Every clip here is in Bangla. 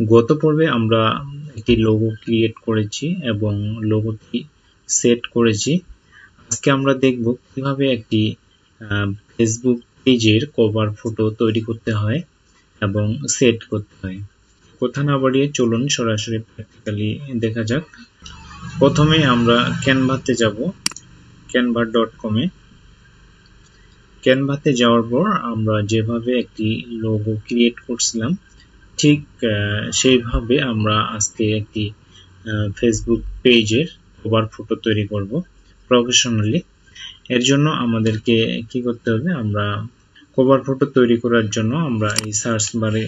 গত পর্বে আমরা একটি লোগো ক্রিয়েট করেছি এবং লোগোটি সেট করেছি। আজকে আমরা দেখব কীভাবে একটি ফেসবুক পেজের কভার ফটো তৈরি করতে হয় এবং সেট করতে হয়। কথা না বাড়িয়ে চলুন সরাসরি প্র্যাকটিক্যালি দেখা যাক। প্রথমে আমরা ক্যানভাতে যাব ক্যানভা ডট কমে ক্যানভাতে যাওয়ার পর আমরা যেভাবে একটি লোগো ক্রিয়েট করছিলাম ঠিক সেইভাবে আমরা আজকে একটি ফেসবুক পেজের কভার ফটো তৈরি করব প্রফেশনালি এর জন্য আমাদেরকে কি করতে হবে, আমরা কভার ফটো তৈরি করার জন্য আমরা এই সার্চ বারে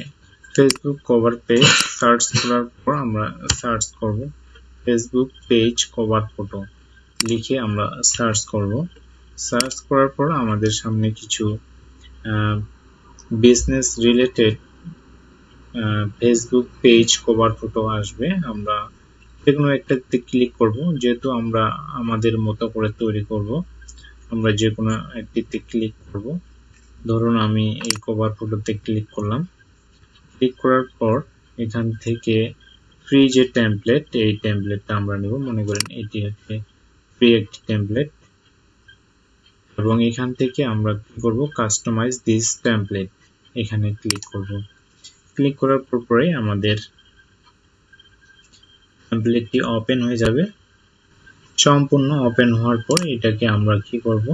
ফেসবুক কভার পেজ সার্চ করার পর আমরা সার্চ করব ফেসবুক পেজ কভার ফটো লিখে আমরা সার্চ করব। সার্চ করার পর আমাদের সামনে কিছু business related Facebook page cover photo আসবে। আমরা যে কোনো একটাতে ক্লিক করব, যেহেতু আমরা আমাদের মতো করে তৈরি করব, আমরা যে কোনো একটিতে ক্লিক করব। ধরুন আমি এই কভার ফটোতে ক্লিক করলাম। ক্লিক করার পর এখান থেকে ফ্রি যে টেমপ্লেট এই টেমপ্লেটটা আমরা নেব। মনে করেন এটি হচ্ছে ফ্রি একটি টেমপ্লেট এবং এখান থেকে আমরা কি করব? কাস্টমাইজ দিস টেমপ্লেট এখানে ক্লিক করব। ক্লিক করার পর পরে আমাদের টেমপ্লেটটি ওপেন হয়ে যাবে। সম্পূর্ণ ওপেন হওয়ার পর এটাকে আমরা কি করব?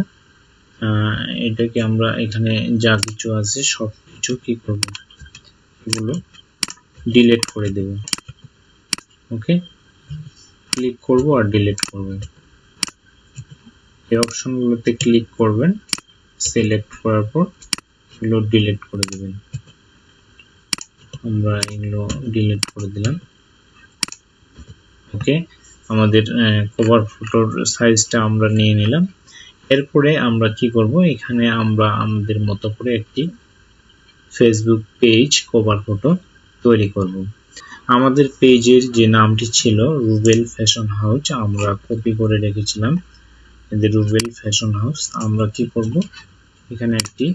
এটাকে আমরা এখানে যা কিছু আছে সব কিছু কি করব? এগুলো ডিলিট করে দেব। ওকে ক্লিক করব আর ডিলিট করব। এই অপশনগুলোতে ক্লিক করবেন। সিলেক্ট করার পর এগুলো ডিলিট করে দেবেন। আমরা এগুলো ডিলিট করে দিলাম। ওকে আমাদের কভার ফটোর সাইজটা আমরা নিয়ে নিলাম। এরপরে আমরা কি করব? এখানে আমরা আমাদের মতো করে একটি ফেসবুক পেজ কভার ফটো তৈরি করব। আমাদের পেজের যে নামটি ছিল রুবেল ফ্যাশন হাউস আমরা কপি করে রেখেছিলাম। এদের রুবেল ফ্যাশন হাউস আমরা কি করব? এখানে একটি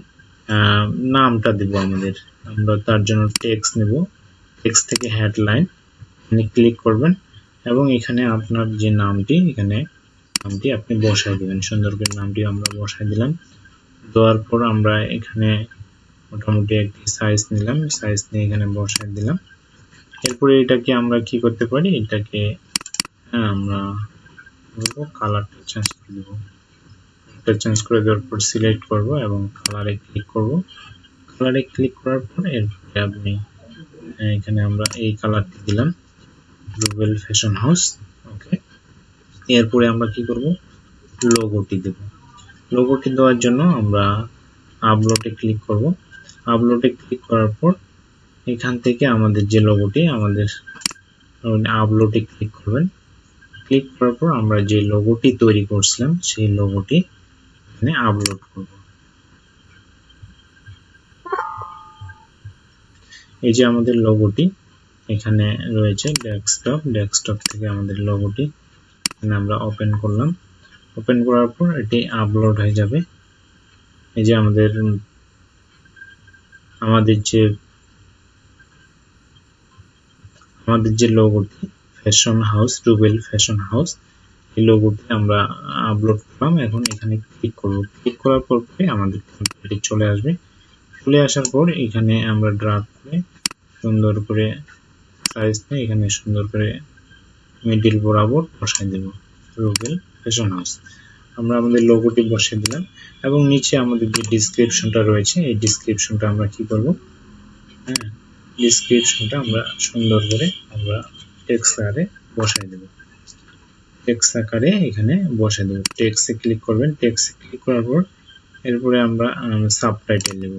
নামটা দেব আমাদের। আমরা তার জন্য টেক্সট নেব। টেক্সট থেকে হেডলাইন এখানে ক্লিক করবেন এবং এখানে আপনার যে নামটি, এখানে নামটি আপনি বসায় দিবেন। সুন্দর করে নামটি আমরা বসায় দিলাম। দেওয়ার পর আমরা এখানে মোটামুটি একটি সাইজ নিলাম। সাইজ নিয়ে এখানে বসায় দিলাম। এরপরে এটাকে আমরা কি করতে পারি? এটাকে হ্যাঁ আমরা বলব কালারটা চেঞ্জ করে দেবো। চেঞ্জ করে দেওয়ার পর সিলেক্ট করব এবং কালারে ক্লিক করব। কালারে ক্লিক করার পর এরপরে আপনি এখানে আমরা এই কালারটি দিলাম রুবেল ফ্যাশন হাউস ওকে এরপরে আমরা কি করব? লোগোটি দেব। লোগোটি দেওয়ার জন্য আমরা আপলোডে ক্লিক করব। আপলোডে ক্লিক করার পর এখান থেকে আমাদের যে লোগোটি আমাদের আপলোডে ক্লিক করবেন। ক্লিক করার পর আমরা যে লোগোটি তৈরি করছিলাম, সেই লোগোটি এখানে আপলোড করব। এই যে আমাদের লোগোটি এখানে রয়েছে ডেস্কটপ ডেস্কটপ থেকে আমাদের লোগোটি এখানে আমরা ওপেন করলাম। ওপেন করার পর এটি আপলোড হয়ে যাবে। এই যে আমাদের আমাদের যে আমাদের যে লোগোটি fashion house Rubel fashion house এই লোগোটি আমরা আপলোড করলাম। এখন এখানে ক্লিক করব। ক্লিক করার পর আমাদের চলে আসবে। চলে আসার পর এখানে আমরা ড্রাগ করে সুন্দর করে সাইজ নিয়ে এখানে সুন্দর করে মিডিল বরাবর বসাই দেব। রুবেল ফ্যাশন হাউস আমরা আমাদের লোগোটি বসিয়ে দিলাম এবং নিচে আমাদের যে ডিসক্রিপশনটা রয়েছে, এই ডিসক্রিপশনটা আমরা কি করব? হ্যাঁ ডিসক্রিপশনটা আমরা সুন্দর করে আমরা টেক্সট আকারে বসাই দেব। টেক্সট আকারে এখানে বসাই দেব। টেক্সটে ক্লিক করবেন। টেক্সটে ক্লিক করার পর এরপরে আমরা সাবটাইটেল দেব।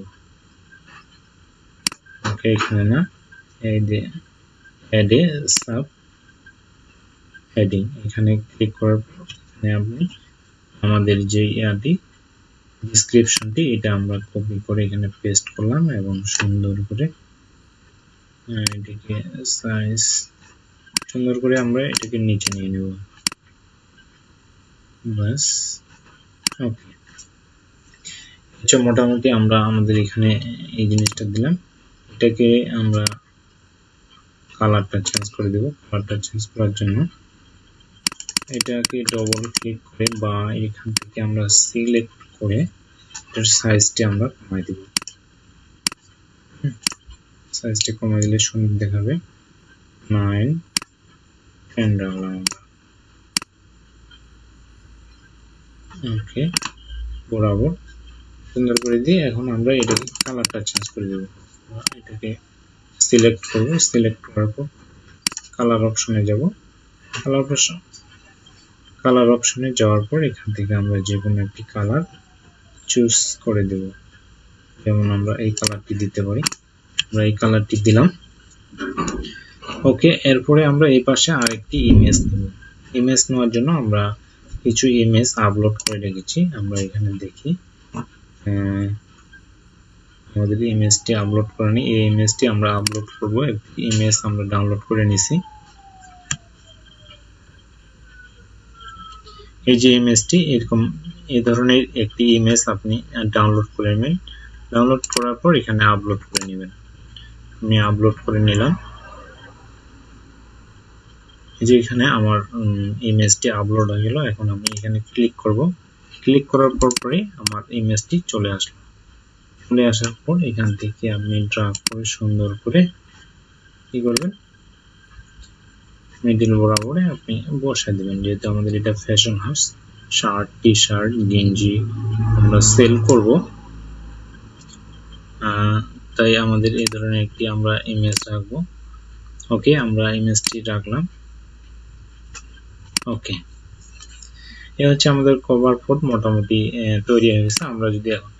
ওকে এখানে না যে অ্যাডে সাব হেডিং এখানে ক্লিক করার পর এখানে আপনি আমাদের যে ইয়াটি ডিসক্রিপশনটি এটা আমরা কপি করে এখানে পেস্ট করলাম এবং সুন্দর করে এটাকে সাইজ সুন্দর করে আমরা এটাকে নিচে নিয়ে নেব। বাস ওকে আচ্ছা মোটামুটি আমরা আমাদের এখানে এই জিনিসটা দিলাম। এটাকে আমরা কালারটা চেঞ্জ করে দেব। কালারটা চেঞ্জ করার জন্য এটাকে ডবল ক্লিক করে বা এখান থেকে আমরা সিলেক্ট করে এটার সাইজটি আমরা কমাই দেব। সাইজটি কমাই দিলে সুন্দর দেখাবে। নাইন টেন ওকে বরাবর। সুন্দর করে দিয়ে এখন আমরা এটাকে কালারটা চেঞ্জ করে দেব। এটাকে সিলেক্ট করব সিলেক্ট করার পর কালার অপশনে যাব। কালার অপশন কালার অপশনে যাওয়ার পর এখান থেকে আমরা যে কোনো একটি কালার চুজ করে দেব। যেমন আমরা এই কালারটি দিতে পারি। আমরা এই কালারটি দিলাম। ওকে এরপরে আমরা এই পাশে আরেকটি ইমেজ নেব। ইমেজ নেওয়ার জন্য আমরা কিছু ইমেজ আপলোড করে রেখেছি। আমরা এখানে দেখি আমাদের ইমেজটি আপলোড করেনি এই ইমেজটি আমরা আপলোড করব। ইমেজ আমরা ডাউনলোড করে নিছি। এই যে ইমেজটি এরকম এই ধরনের একটি ইমেজ আপনি ডাউনলোড করে নেবেন। ডাউনলোড করার পর এখানে আপলোড করে নেবেন। আমি আপলোড করে নিলাম। এই যে এখানে আমার ইমেজটি আপলোড হয়ে গেল। এখন আমি এখানে ক্লিক করব। ক্লিক করার পর পরে আমার ইমেজটি চলে আসলো। চলে আসার পর এখান থেকে আপনি ড্রাগ করে সুন্দর করে কি করবেন? মিডিল বরাবরে আপনি বসাই দেবেন। যেহেতু আমাদের এটা fashion house shirt T shirt গেঞ্জি আমরা সেল করব। তাই আমাদের এই ধরনের একটি আমরা ইমেজ রাখব। ওকে আমরা ইমেজটি রাখলাম। ওকে এ হচ্ছে আমাদের কভার ফটো মোটামুটি তৈরি হয়ে গেছে। আমরা যদি এখন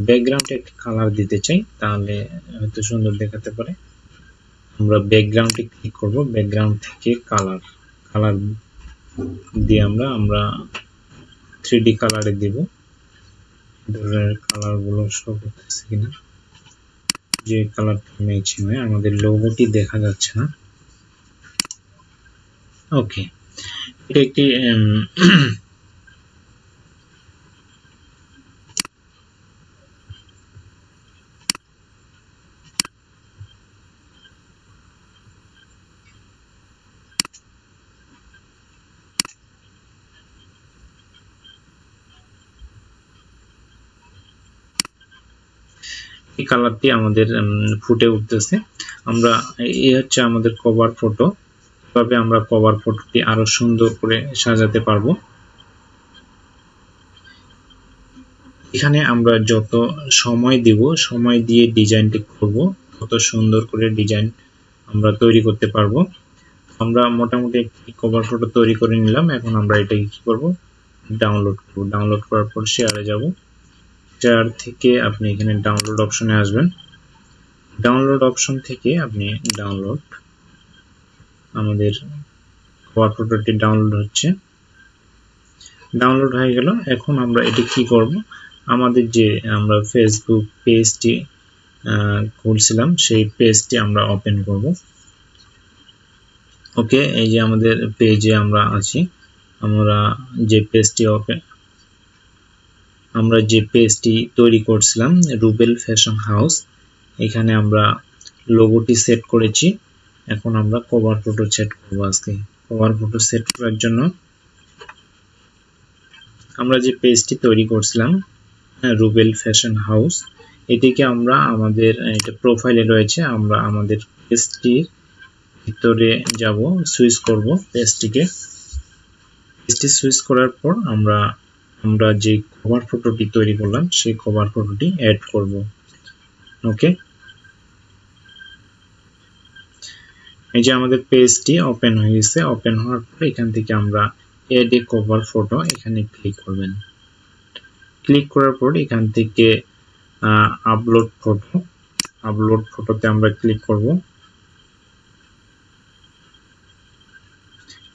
ব্যাকগ্রাউন্ডে একটি কালার দিতে চাই, তাহলে হয়তো সুন্দর দেখাতে পারে। আমরা ব্যাকগ্রাউন্ডে ক্লিক করব ব্যাকগ্রাউন্ড থেকে কালার কালার দিয়ে আমরা আমরা থ্রি কালারে দিব। ধরনের কালারগুলো শো করতেছে কিনা। যে কালারটা ম্যাচিং হয় আমাদের লোগোটি দেখা যাচ্ছে না। ওকে এটা একটি এই কালারটি আমাদের ফুটে উঠতেছে। আমরা, এই হচ্ছে আমাদের কভার ফটো এভাবে আমরা কভার ফটোটি আরও সুন্দর করে সাজাতে পারব। এখানে আমরা যত সময় দিব, সময় দিয়ে ডিজাইনটি করব, তত সুন্দর করে ডিজাইন আমরা তৈরি করতে পারব। আমরা মোটামুটি একটি কভার ফটো তৈরি করে নিলাম, এখন আমরা এটাকে কি করব? ডাউনলোড করব। ডাউনলোড করার পর শেয়ারে যাব। শেয়ার থেকে আপনি এখানে ডাউনলোড অপশনে আসবেন। ডাউনলোড অপশন থেকে আপনি ডাউনলোড আমাদের কভার ফটোটি ডাউনলোড হচ্ছে। ডাউনলোড হয়ে গেল। এখন আমরা এটি কি করব? আমাদের যে আমরা ফেসবুক পেজটি খুলছিলাম, সেই পেজটি আমরা ওপেন করব। ওকে এই যে আমাদের পেজে আমরা আছি। আমরা যে পেজটি ওপেন আমরা যে পেজটি তৈরি করছিলাম রুবেল ফ্যাশন হাউস এখানে আমরা লোগোটি সেট করেছি। এখন আমরা কভার ফটো সেট করব আজকে। কভার ফটো সেট করার জন্য আমরা যে পেজটি তৈরি করছিলাম রুবেল ফ্যাশন হাউস এটিকে আমরা আমাদের এটা প্রোফাইলে রয়েছে। আমরা আমাদের পেজটির ভিতরে যাব সুইচ করব পেজটিকে। পেজটি সুইচ করার পর আমরা আমরা যে কভার ফটোটি তৈরি করলাম, সেই কভার ফটোটি অ্যাড করব। ওকে এই যে আমাদের পেজটি ওপেন হয়ে গেছে ওপেন হওয়ার পর এখান থেকে আমরা এড এ কভার ফটো এখানে ক্লিক করবেন। ক্লিক করার পর এখান থেকে আপলোড ফটো আপলোড ফটোতে আমরা ক্লিক করব।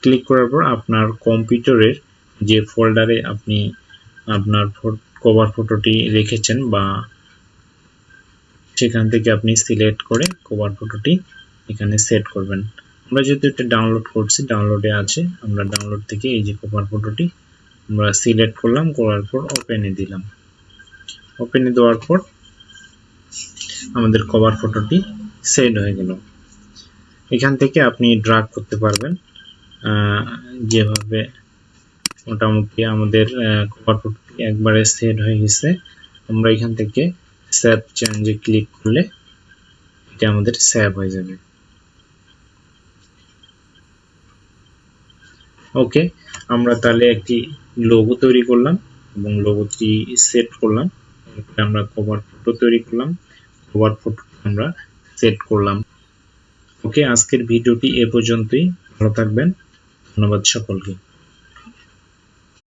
ক্লিক করার পর আপনার কম্পিউটারের যে ফোল্ডারে আপনি আপনার কভার ফটোটি রেখেছেন বা সেখান থেকে আপনি সিলেক্ট করে কভার ফটোটি এখানে সেট করবেন। আমরা যেহেতু এটা ডাউনলোড করছি ডাউনলোডে আছে, আমরা ডাউনলোড থেকে এই যে কভার ফটোটি আমরা সিলেক্ট করলাম, করার পর ওপেনে দিলাম। ওপেনে দেওয়ার পর আমাদের কভার ফটোটি সেট হয়ে গেল। এখান থেকে আপনি ড্রাগ করতে পারবেন যেভাবে মোটামুটি আমাদের কভার একবারে সেট হয়ে গেছে। আমরা এখান থেকে সেভ চেঞ্জে ক্লিক করলে এটা আমাদের সেভ হয়ে যাবে। ওকে আমরা তাহলে একটি লোগো তৈরি করলাম এবং লোগোটি সেট করলাম। আমরা কভার ফটো তৈরি করলাম। কভার ফটো আমরা সেট করলাম। ওকে আজকের ভিডিওটি এ পর্যন্তই। ভালো থাকবেন। ধন্যবাদ সকলকে।